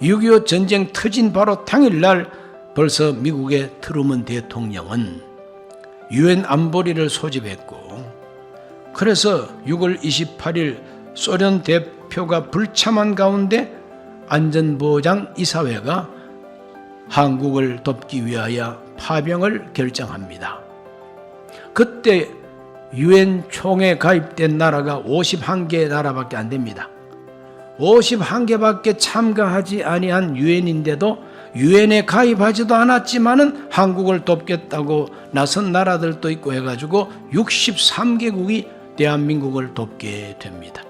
6.25 전쟁 터진 바로 당일날 벌써 미국의 트루먼 대통령은 유엔 안보리를 소집했고 그래서 6월 28일 소련 대표가 불참한 가운데 안전보장 이사회가 한국을 돕기 위하여 파병을 결정합니다. 그때 유엔 총회에 가입된 나라가 51개 나라밖에 안 됩니다. 51개밖에 참가하지 아니한 유엔인데도 유엔에 가입하지도 않았지만은 한국을 돕겠다고 나선 나라들도 있고 해가지고 63개국이 대한민국을 돕게 됩니다.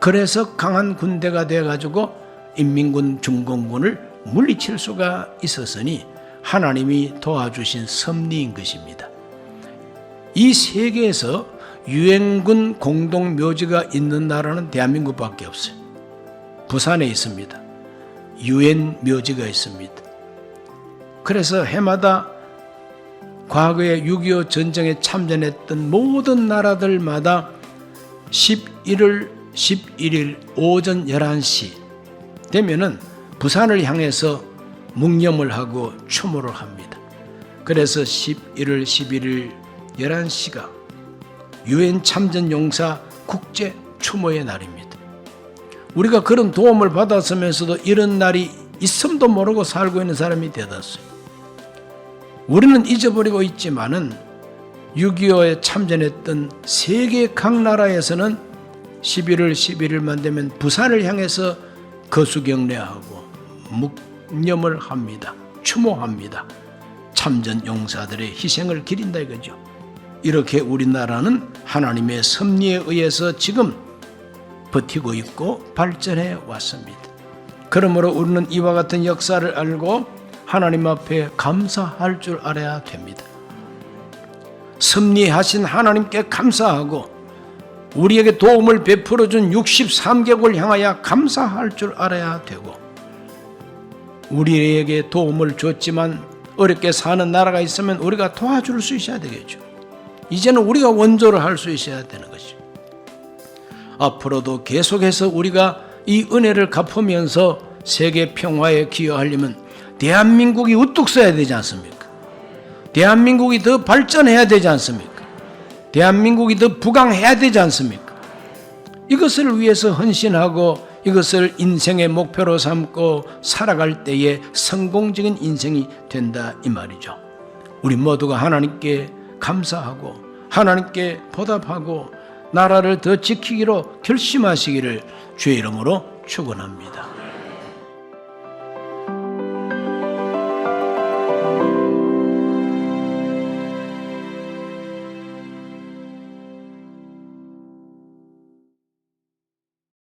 그래서 강한 군대가 돼가지고 인민군 중공군을 물리칠 수가 있었으니 하나님이 도와주신 섭리인 것입니다. 이 세계에서 유엔군 공동 묘지가 있는 나라는 대한민국밖에 없어요. 부산에 있습니다. 유엔 묘지가 있습니다. 그래서 해마다 과거에 6.25 전쟁에 참전했던 모든 나라들마다 11월 11일 오전 11시 되면은 부산을 향해서 묵념을 하고 추모를 합니다. 그래서 11월 11일 11시가 유엔 참전 용사 국제 추모의 날입니다. 우리가 그런 도움을 받았으면서도 이런 날이 있음도 모르고 살고 있는 사람이 되었어요. 우리는 잊어버리고 있지만은 6.25에 참전했던 세계 각 나라에서는 11월 11일만 되면 부산을 향해서 거수경례하고 묵념을 합니다. 추모합니다. 참전 용사들의 희생을 기린다 이거죠. 이렇게 우리나라는 하나님의 섭리에 의해서 지금 버티고 있고 발전해 왔습니다. 그러므로 우리는 이와 같은 역사를 알고 하나님 앞에 감사할 줄 알아야 됩니다. 섭리하신 하나님께 감사하고 우리에게 도움을 베풀어 준 63개국을 향하여 감사할 줄 알아야 되고 우리에게 도움을 줬지만 어렵게 사는 나라가 있으면 우리가 도와줄 수 있어야 되겠죠. 이제는 우리가 원조를 할 수 있어야 되는 것이죠. 앞으로도 계속해서 우리가 이 은혜를 갚으면서 세계 평화에 기여하려면 대한민국이 우뚝 서야 되지 않습니까? 대한민국이 더 발전해야 되지 않습니까? 대한민국이 더 부강해야 되지 않습니까? 이것을 위해서 헌신하고 이것을 인생의 목표로 삼고 살아갈 때에 성공적인 인생이 된다 이 말이죠. 우리 모두가 하나님께 감사하고 하나님께 보답하고 나라를 더 지키기로 결심하시기를 주의 이름으로 축원합니다.